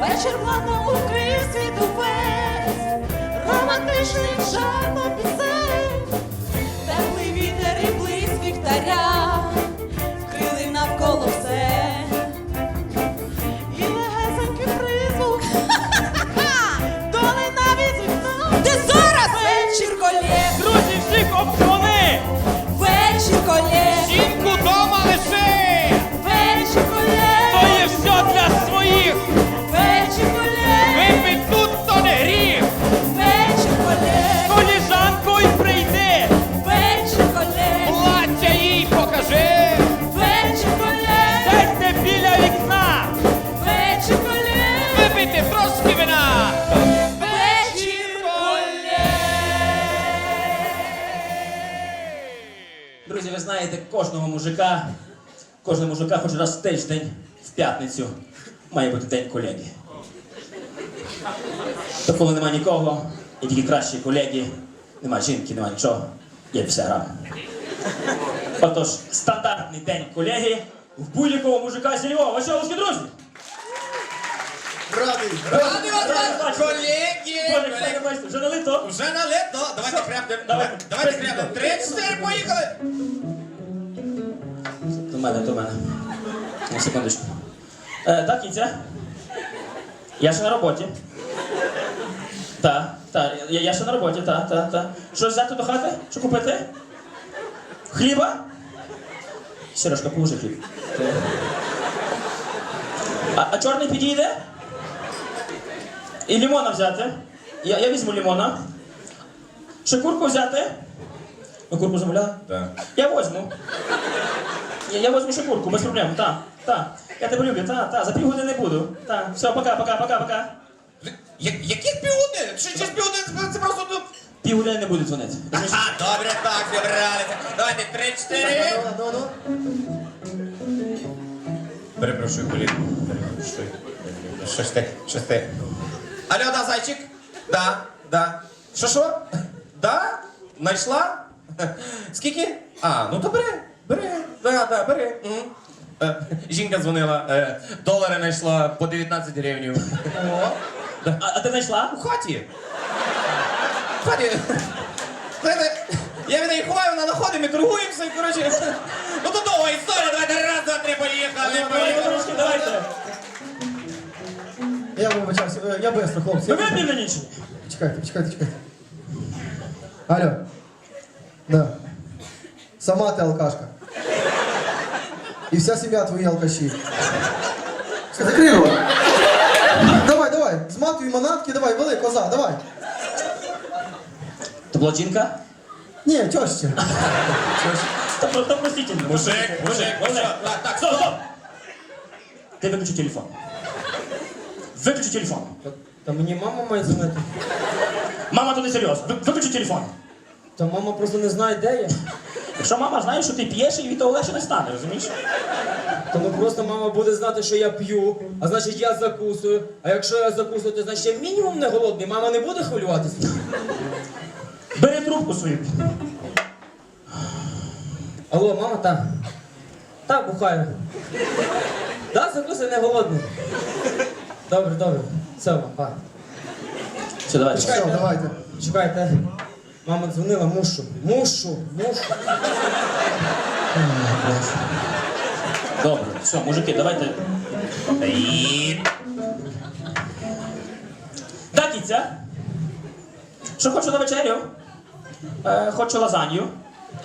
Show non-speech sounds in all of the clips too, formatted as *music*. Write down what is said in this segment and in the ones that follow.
Вечір владна у Київ світ кожного мужика, кожного мужика хоч раз в тиждень в п'ятницю має бути день колеги. То коли нема нікого, і тільки кращі колеги, нема жінки, нема нічого, є все рано. Отож, стандартний день колеги в будь-якого мужика зі Львова. Що, друзі? Радий! Раді вас бачити, колеги! Боже, як бачите, вже налито. Вже налито. Давайте крепнемо. Давайте. Давайте крепнемо. Три, чотири, поїхали! Мене, до мене. На секундочку. Е, так, кінця. Я ще на роботі. Так, так, я, я ще на роботі, так, так, так. Щось взяти до хати? Що купити? Хліба? Сережка, положи хліб. А, а чорний підійде? І лимона взяти. Я, я візьму лимона. Ще курку взяти? Ви курку замовляли? Так. Я возьму. Я, я возьму ще куртку, без проблем, так, так. Я тебе люблю, так, так, за півгодини буду. Так, все, пока, пока, пока, пока. Я- Яких півгодин? Чи чи з півгодин? Це просто тут. Півгодини не буду дзвонити. Ага, добре, так, зібралися. Давайте три, чотири. Ну, ну, Перепрошую, колеги. Перепрошую. Щось ти, щось ти. Алло, да, зайчик? Да, да. Що що? Да? Найшла? Скільки? А, ну то бери, бери. Да, бери. Мгм. Е, Жінка дзвонила, е, долари знайшла по 19 гривень. О. А, а ти знайшла? У хаті. В хаті. Знаєте, Я від неї ховаю, вона находить, ми торгуємося, і коротше. Ну то довга історія, давайте раз, два, три, поїхали, Давайте, поїхали. трошки, давайте. Я вибачався, е, я быстро, хлопці. Ви вип'ємо на нічні? Чекайте, чекайте, чекайте. Алло. Да. Сама ти алкашка. І вся сім'я твої алкаші. Все, закрий рот. Давай, давай, зматуй манатки, давай, вели, коза, давай. То була жінка? Ні, тьоща. Та про- та простіть. Мужик, мужик, ну? Так, так, Стоп, стоп! Ти виключи телефон. Виключи телефон. Та мені мама має дзвонити. Мама, то не серйозно. Ви- Виключи телефон. Та мама просто не знає, де я. Якщо мама знає, що ти п'єш, і від того легше не стане, розумієш? Тому просто мама буде знати, що я п'ю, а значить я закусую. А якщо я закусую, то значить я мінімум не голодний. Мама не буде хвилюватися. Бери трубку свою. Алло, мама, так. Так, бухаю. Так, закусую, не голодний. Добре, добре. Все, мама, па. Все, давай. Все, давайте. Чекайте. Мама дзвонила, мушу. Мушу, мушу. Добре, все, мужики, давайте. Так, кіця. Що хочу на вечерю? Е, хочу лазанью.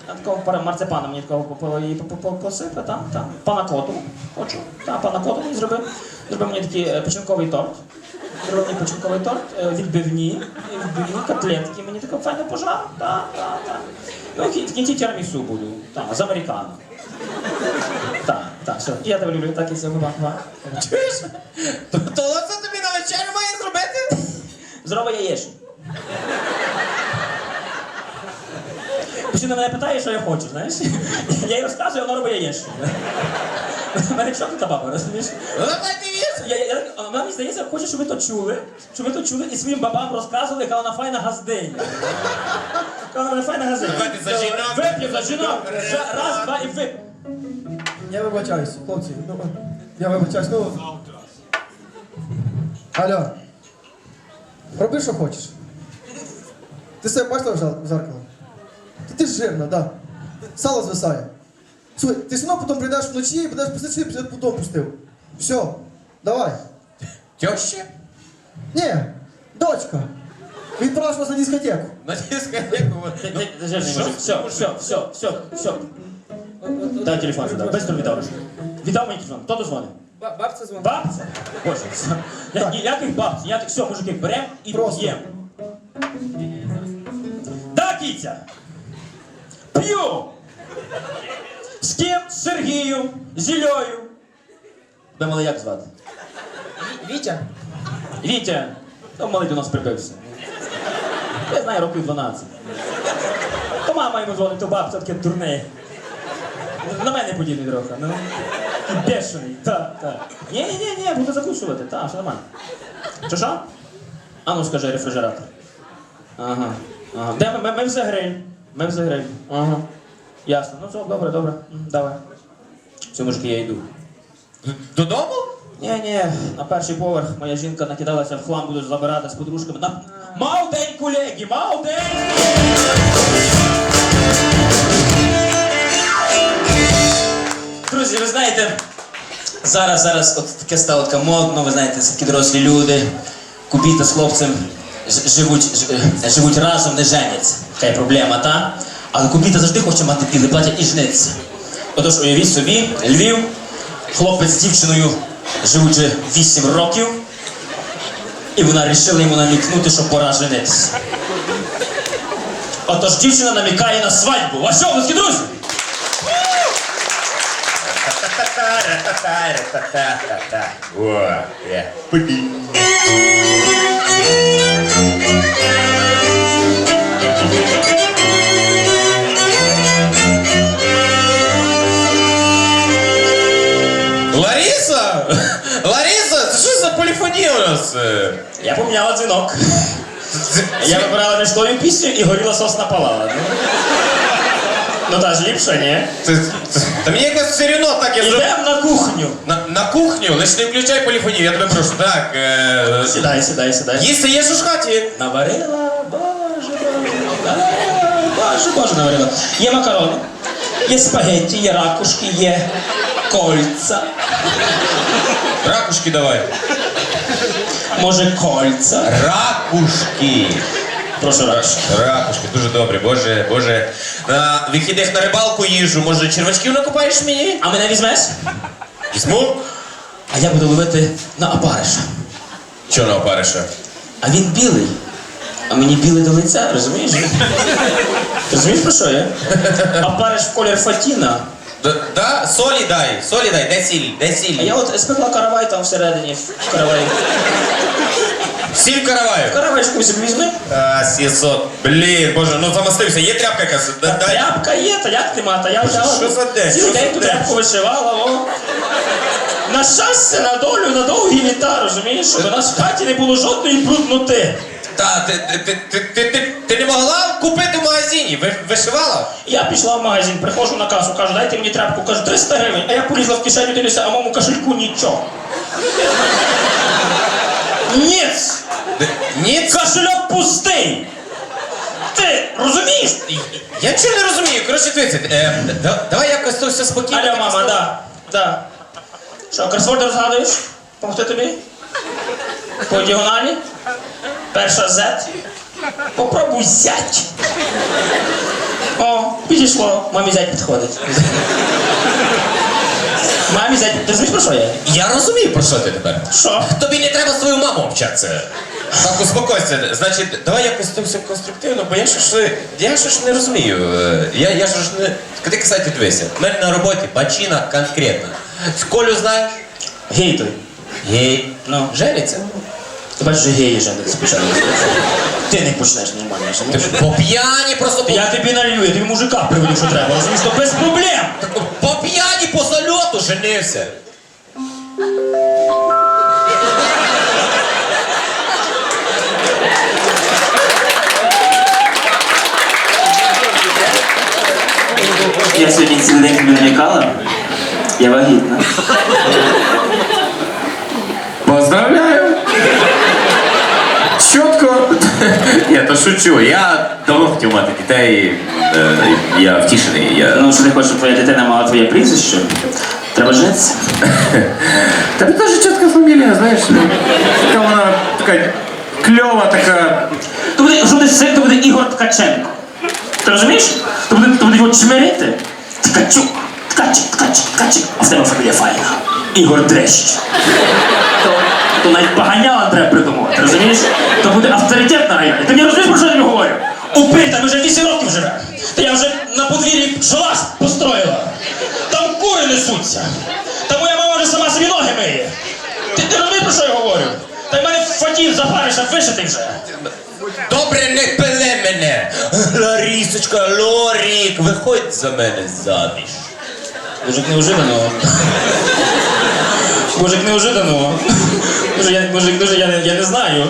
А Такого пара марципана мені такого по- по- і по- по- по- там, там. Панакоту хочу. Та, панакоту мені зроби. Зроби мені такий е, печінковий торт. Мені печінковий торт, е, відбивні, відбивні котлетки. Мені таке файне пожар. Так, так, так. І в кінці тірамісу буду. Так, з американо. Так, так, все. Я тебе люблю, так і ба, ба. Чуєш? То, то це тобі на вечерю має зробити? Зроби яєчню. Постійно мене питає, що я хочу, знаєш? Я їй розказую, вона робить яєчню. Мене чорта баба, розумієш? Я, я, а мені здається, хоче, щоб ви то чули, щоб ви то чули і своїм бабам розказували, яка вона файна газдиня. Яка вона файна газдиня. Давайте за жінок. Вип'ємо за жінок. Раз, два і вип'ємо. Я вибачаюсь, хлопці. Ну, я вибачаюсь, ну. Алло. Роби, що хочеш. Ти себе бачила в зеркало? Та ти ж жирна, да. Сало звисає. Слухай, ти все одно потім прийдеш вночі і будеш писати, що я потім пустив. Все, давай. Теща? Ні, дочка. Відправиш вас на дискотеку. На дискотеку. Ти- ти- ти жирний мужик. Все, все, все, все, все. Дай телефон сюди. Быстро віддав. Віддав мені телефон. Хто дозвонив? Ба- Бабця дзвонить. Бабця? Боже, все. Я- ніяких бабців, ніяких. Все, мужики, берем і Просто. п'ємо. Да, кіця? П'ю! З ким? З Сергією, з Іллею. Тебе як звати? Вітя. Вітя, то малий до нас прибився. Я знаю, років 12. То мама йому дзвонить, то бабця таке дурне. На мене подібний трохи. Ну, бешений. Так, так. Ні, ні, ні, ні, буду закусувати. Так, все нормально. Що що? А ну скажи рефрижератор. Ага. ага. Де ми? Ми, ми гриль. Ми гриль. Ага. Ясно. Ну все, добре, добре. М, Давай. Все, мужики, я йду. Додому? Ні, ні, на перший поверх моя жінка накидалася в хлам, буду забирати з подружками. На... Мав день, колеги, мав день! Друзі, ви знаєте, зараз, зараз от таке стало таке модно, ви знаєте, це такі дорослі люди, кубіта з хлопцем ж- живуть, ж- е, живуть разом, не женяться. Така є проблема, та? Але кубіта завжди хоче мати біле плаття і жениться. Отож, уявіть собі, Львів, хлопець з дівчиною вже 8 років, і вона вирішила йому намікнути, що пора женитися. Отож дівчина намікає на свадьбу. А що, близькі друзі? О, є. У нас? е? Я поміняла дзвінок. Я вибирала між тою пісню і горіла сосна палала. Ну, ну та ж ліпше, ні? це- це- Та мені якось все рівно так, я зроб- Ідемо на кухню. на, на кухню, лише не включай поліфонію, я тебе прошу. Так, е, Сідай, сідай, сідай. їсти є ж в хаті? Наварила, боже, боже, наварила, боже, боже, наварила. Є макарони, є спагетті, є ракушки, є кольця. Ракушки давай. Може, кольця? Ракушки. Прошу ракушки. Ракушки, дуже добре, боже, боже. На вихідних на рибалку їжу, може червачків накопаєш мені? А мене візьмеш? Візьму? А я буду ловити на опариша. Чого на опариша? А він білий. А мені білий до лиця, розумієш? Розумієш про що я? *laughs* Опариш в колір фатіна. Да, да? Солі дай, солі дай, де сіль, де сіль? А я от спекла каравай там всередині, в каравай. Сіль караваю. Каравайчку собі візьми. А, 700. Блін, боже, ну замастився, є тряпка якась? Да, дай. Тряпка є, та як ти мата? Я взяла. що за день? Цілий день ту день? тряпку вишивала, о. На щастя, на долю, на довгі літа, розумієш? Щоб у нас в хаті не було жодної брудноти. Та, ти, ти, ти, ти, ти, ти, не могла купити в магазині? Ви, вишивала? Я пішла в магазин, приходжу на касу, кажу, дайте мені тряпку, кажу, 300 гривень, а я полізла в кишеню, дивлюся, а моєму кошельку нічого. Ніц! Д- Ні. Кошельок пустий! Ти розумієш? Я нічого не розумію. Коротше, дивіться, е, да- давай якось то все спокійно. Алло, мама, да, да. Що, кросворди розгадуєш? Помогти тобі? По діагоналі? Перша Z. Попробуй зять. О, підійшло. Мамі зять підходить. Мамі зять, ти розумієш про що я? Я розумію, про що ти тепер. Що? Тобі не треба свою маму общатися. Так, успокойся. Значить, давай якось це все конструктивно, бо я ж, я ж не розумію. Е, Я, я ж не... Ти, кстати, дивися, в мене на роботі бачина конкретна. Колю знаєш? Гей той. Гей. Ну. Жениться. Ти бачиш, що геї жениться спочатку. Ти не почнеш нормально. Ти ж по п'яні просто по... Я тобі налью, я тобі мужика приведу, що треба, розумієш, то без проблем. по п'яні по зальоту женився. Я сьогодні цілий день намікала. Я вагітна. Поздравляю! Ні, то шучу. Я давно хотів мати дітей. Е, я втішений. Я... Ну, що ти хочеш, щоб твоя дитина мала твоє прізвище? Треба женитися. *laughs* Тебе теж чітка фамілія, знаєш. Така вона така кльова, така. То буде, що буде син, то буде Ігор Ткаченко. Ти розумієш? То буде, то буде його чмирити. Ткачук, ткачик, ткачик, ткачик. А в тебе фамілія файна. Ігор Дрещ. То, то навіть поганялам треба придумувати, розумієш? То буде авторитет на районі. Ти не розумієш, про що я тобі говорю? Упи, там вже 8 років живе. Та я вже на подвір'ї шалаш построїла. Там кури несуться. Та моя мама вже сама собі ноги миє. Ти, ти розумієш, про що я говорю? Та й мене фатін запариша вишитий вже. Добре, не пиле мене! Ларісочка, Лорік, виходь за мене заміж. Мужик неожиданно. Мужик неожиданно. Може, я, мужик, дуже, я, не- я не знаю.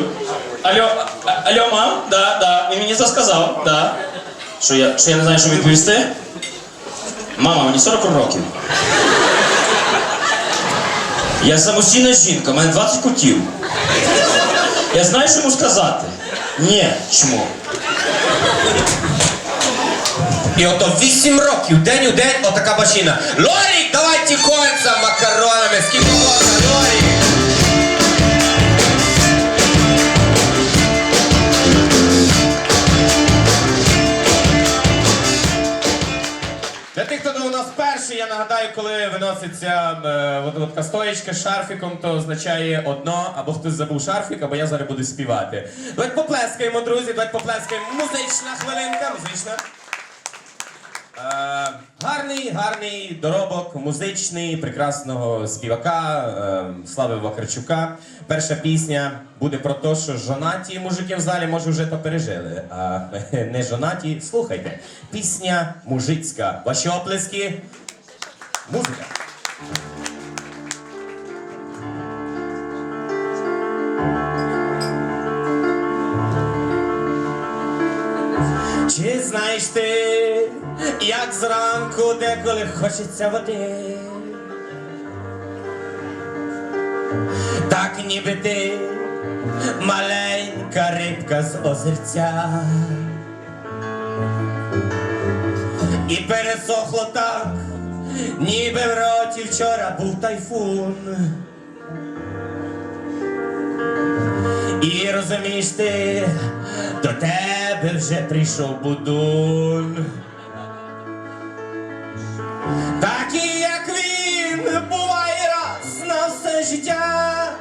Алло, а- алло, мам? Да, да. Він мені це сказав, да. Що я, що я не знаю, що відповісти? Мама, мені 40 років. Я самостійна жінка, у мене 20 кутів. Я знаю, що йому сказати. Ні, чому? І ото 8 років, день у день, отака машина. Лорік, давай ті макаронами, скільки можна, Лорік? Для тих, хто у нас перший, я нагадаю, коли виноситься е, от, от така стоєчка з шарфіком, то означає одно, або хтось забув шарфік, або я зараз буду співати. Давайте поплескаємо, друзі, давайте поплескаємо. Музична хвилинка, музична. Е, гарний, гарний доробок музичний, прекрасного співака е, Слави Вакарчука. Перша пісня буде про те, що жонаті мужики в залі, може, вже то пережили. А *laughs* не жонаті. Слухайте. Пісня мужицька. Ваші оплески. Музика. Чи знаєш ти, як зранку деколи хочеться води? Так ніби ти маленька рибка з озерця. І пересохло так, ніби в роті вчора був тайфун. І розумієш ти, до тебе вже прийшов будун. Такий, як він, буває раз на все життя.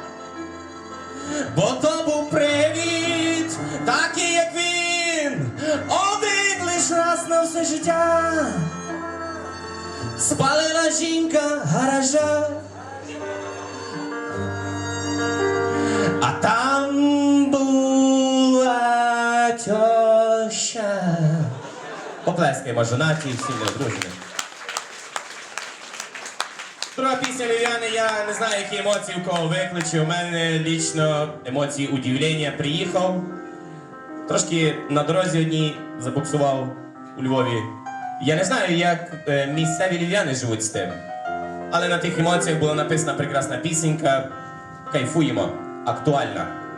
Бо то був привід, такий, як він, один лиш раз на все життя. Спалена жінка гаража. А там Поплескаємо жонаті всі неодружені. Друга пісня Лів'яни, я не знаю, які емоції у кого викличе. У мене лічно емоції удивлення. Приїхав. Трошки на дорозі одній забуксував у Львові. Я не знаю, як е, місцеві львів'яни живуть з тим. Але на тих емоціях була написана прекрасна пісенька. Кайфуємо. Актуальна.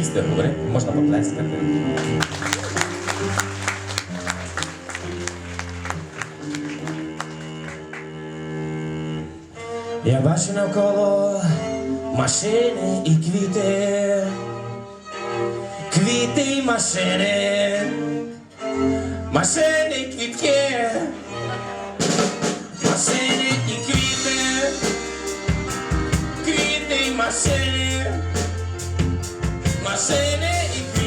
Їсти, говорити, можна поплескати. Я бачу навколо машини і квіти, квіти й машини, машини і квітки, машини і квіти, квіти й машини, машини і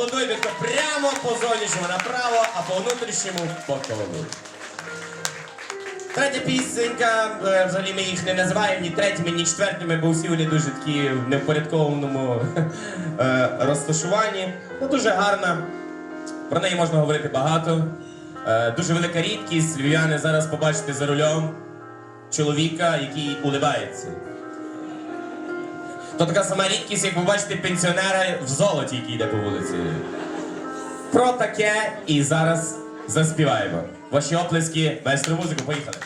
поаплодуйте, хто прямо по зовнішньому направо, а по внутрішньому по колу. Третя пісенька, е, взагалі ми їх не називаємо ні третіми, ні четвертими, бо всі вони дуже такі в невпорядкованому е, розташуванні. Ну, дуже гарна. Про неї можна говорити багато. Е, Дуже велика рідкість. Львів'яни зараз побачите за рулем чоловіка, який уливається. То така сама рідкість, як ви бачите пенсіонера в золоті, який йде по вулиці. Про таке і зараз заспіваємо. Ваші оплески, майстру музику, поїхали.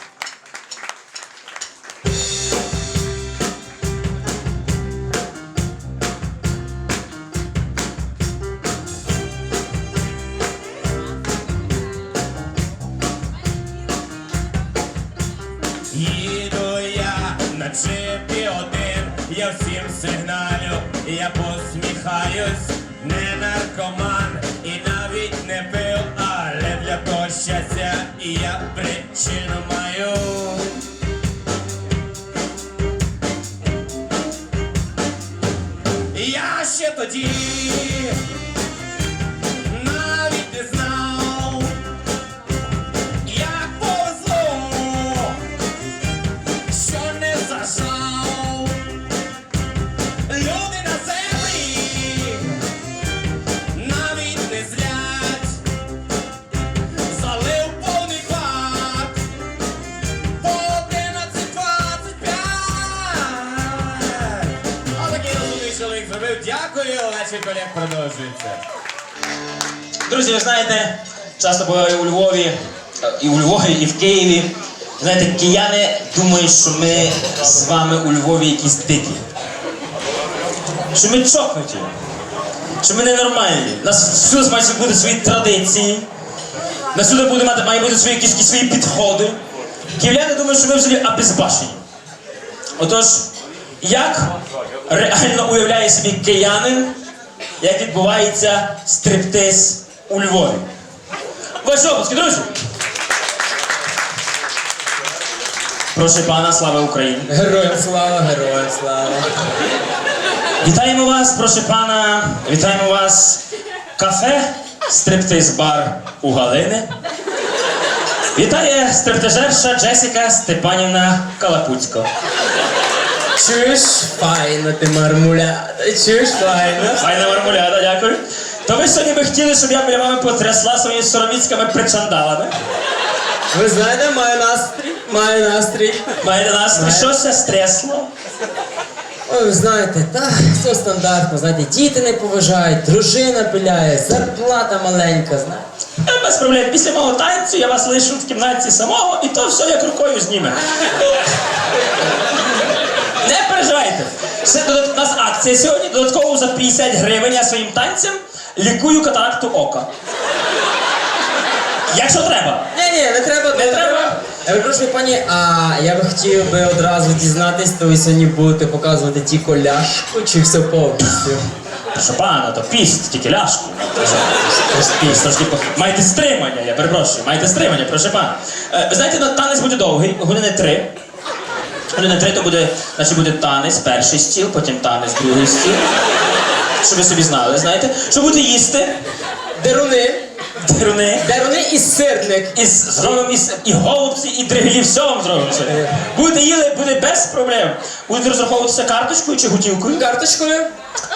Причину маю. Друзі, ви знаєте, часто буваю у Львові, і у Львові, і в Києві. Знаєте, кияни думають, що ми з вами у Львові якісь дикі. Що ми чокнуті. Що ми ненормальні. У нас всюди мають бути свої традиції. На сюди буде мати, має бути свої якісь, свої підходи. Київляни думають, що ми взагалі обезбашені. Отож, як реально уявляє собі киянин, як відбувається стриптиз у Львові. Ваші обласки, друзі! Прошу пана, слава Україні! Героям слава, героям слава. Вітаємо вас, прошу пана, вітаємо вас. Кафе, стриптиз-бар у Галини. Вітає стриптизерша Джесіка Степанівна Калапуцько. Чуєш, файно ти мармуляда, чуєш, файно. Файна мармуляда, дякую. То ви сьогодні би хотіли, щоб я біля вами потрясла своїми сороміцькими причандалами. Ви знаєте, маю настрій, маю настрій. Маєте нас? Щося стрясло? Ой, ви знаєте, та все стандартно, знаєте, діти не поважають, дружина пиляє, зарплата маленька, знаєте. Е, Без проблем. Після мого танцю я вас лишу в кімнаті самого, і то все як рукою зніме. Не переживайте. Це додат- у нас акція сьогодні. Додатково за 50 гривень я своїм танцем лікую катаракту ока. Якщо треба. Ні, ні, не треба. Не треба? Я перепрошую, пані, а я би хотів би одразу дізнатись, то ви сьогодні будете показувати ті коляшку чи все повністю? Що пана, то піст, тільки ляшку. Трошки піст, трошки по- Майте стримання, я перепрошую, майте стримання, прошу пана. Е, Ви знаєте, на- танець буде довгий, години три. Години три то буде, значить буде танець, перший стіл, потім танець, другий стіл. Щоб ви собі знали, знаєте. Що буде їсти? Деруни, Деруни. деруни і сирник. І з- зробимо і, с- і голубці, і дригелі, все вам зробимо. сьогодні. Будете їли, буде без проблем. Будете розраховуватися карточкою чи готівкою? Карточкою?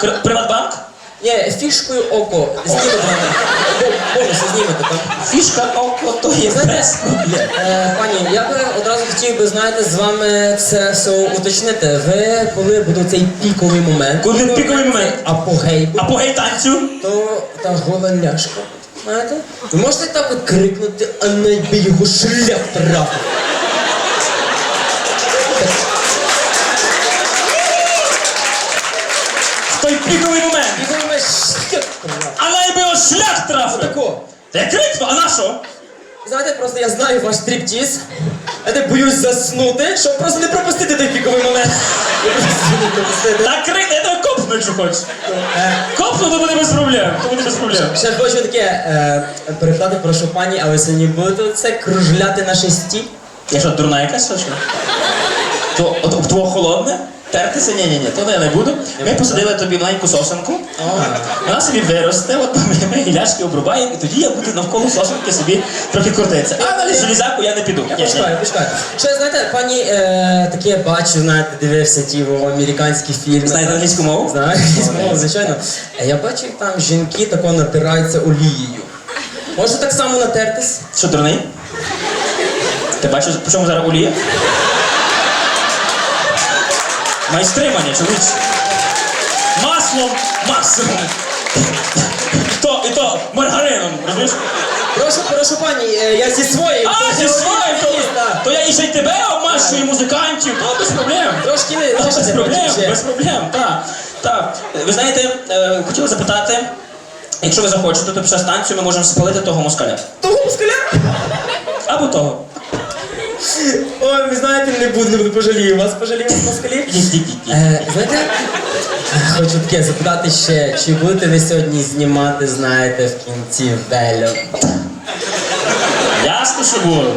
Кр- Приватбанк? Ні, фішкою око. Знімете мене. Бо- Бонуси знімете там. Фішка око, то є без. Е, пані, я би одразу хотів би, знаєте, з вами це все уточнити. Ви, коли буде цей піковий момент, Коли піковий момент? апогей, буде, А по гей-танцю? то та гола ляшка. Знаєте? Ви можете так от крикнути, а найби його шлях трапив. Той. Піковий момент шлях трафив. Отако. Та я крикну, а на що? Знаєте, просто я знаю ваш стриптіз. Я не боюсь заснути, щоб просто не пропустити той піковий момент. Я просто не пропустити. Та крикни, я тебе копну, якщо хочеш. Е, Копну, то буде без проблем. То буде без проблем. Ще хочу таке е, перепитати, прошу пані, а ви сьогодні будете це кружляти на шесті? Я що, дурна якась, чи що? То от, от твого холодне? Тертися? Ні, ні, ні, то я не буду. Ми посадили тобі маленьку сосенку. Вона собі виросте, от ми, гіляшки обрубаємо, і тоді я буду навколо сосенки собі трохи крутитися. А на железяку я не піду. Почекай, почекай. Що, знаєте, пані, е, таке бачу, знаєте, дивився ті американські фільми. Знаєте англійську мову? Знаю, англійську мову, звичайно. Е, Я бачив, там жінки тако натираються олією. Може так само натертись? Що, дурний? Ти бачиш, по чому зараз олія? Майстримання, чоловіч. Маслом. І то, і то маргарином, розумієш? Прошу, прошу пані, е, я зі своїм. А, зі своїм, то, то я і ще й тебе обмащую, і музикантів, то без проблем. Трошки не Та, без проблем, без проблем, так. Так. Ви знаєте, е, хотіла запитати, якщо ви захочете, то під час танцю ми можемо спалити того москаля. Того москаля? Або того. Ой, ви знаєте, не буду, не буду пожалію вас, пожалію вас ідіть. Е, знаєте, хочу таке запитати ще, чи будете ви сьогодні знімати, знаєте, в кінці велю? Ясно, що буде.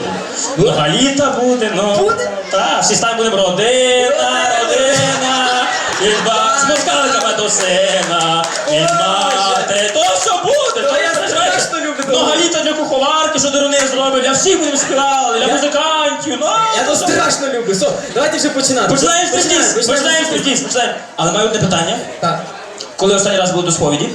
Ну, Галіта буде, ну. Буде? Так, всі стані будемо родина, родина, від ба... з москаликами до сина, від мати. То все буде, то я люблю Ну, для куховарки, що дурни зробить, для всіх будемо співали, для музикантів, ну. Я то страшно люблю. Все, давайте вже починати. Починаємо стрільність, Починаємо, починаємо стрільність, починаємо. Але маю одне питання. Так. Коли останній раз були до сповіді?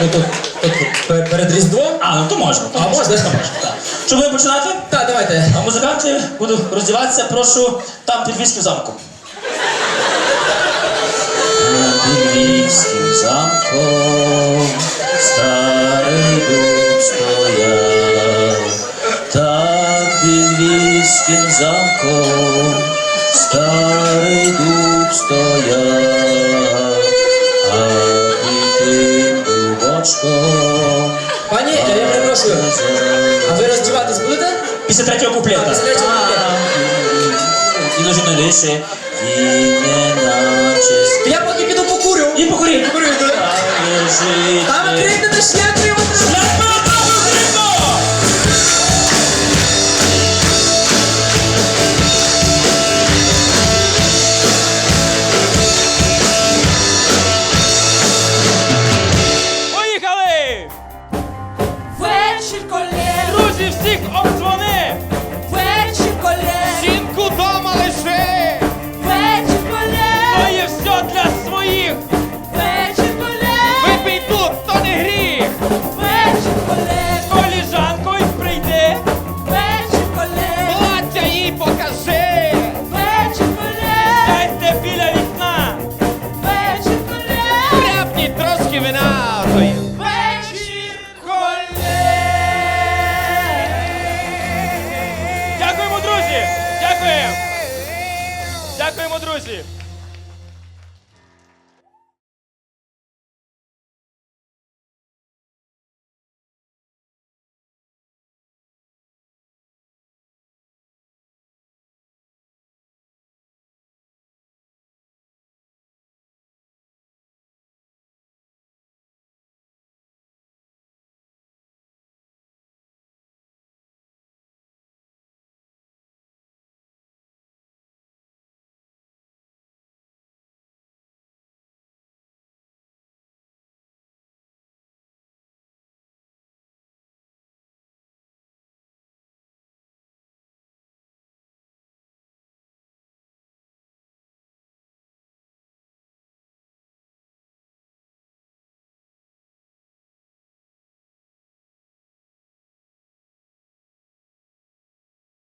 Ну то, то, то перед Різдвом? А, ну то можна. то А, можна? то можна, так. Що будемо починати? Так, давайте. А музиканти буду роздіватися, прошу там під Львівським замком. Під Львівським замком старий дуб стояв, так під Львівським замком старий дуб стояв, а під тим дубочком Пані, я, я перепрошую. А ви роздіватись будете? Після третього куплета. А, після третього куплета. І лежить на Вечір колег, Друзі, всіх обдзвони!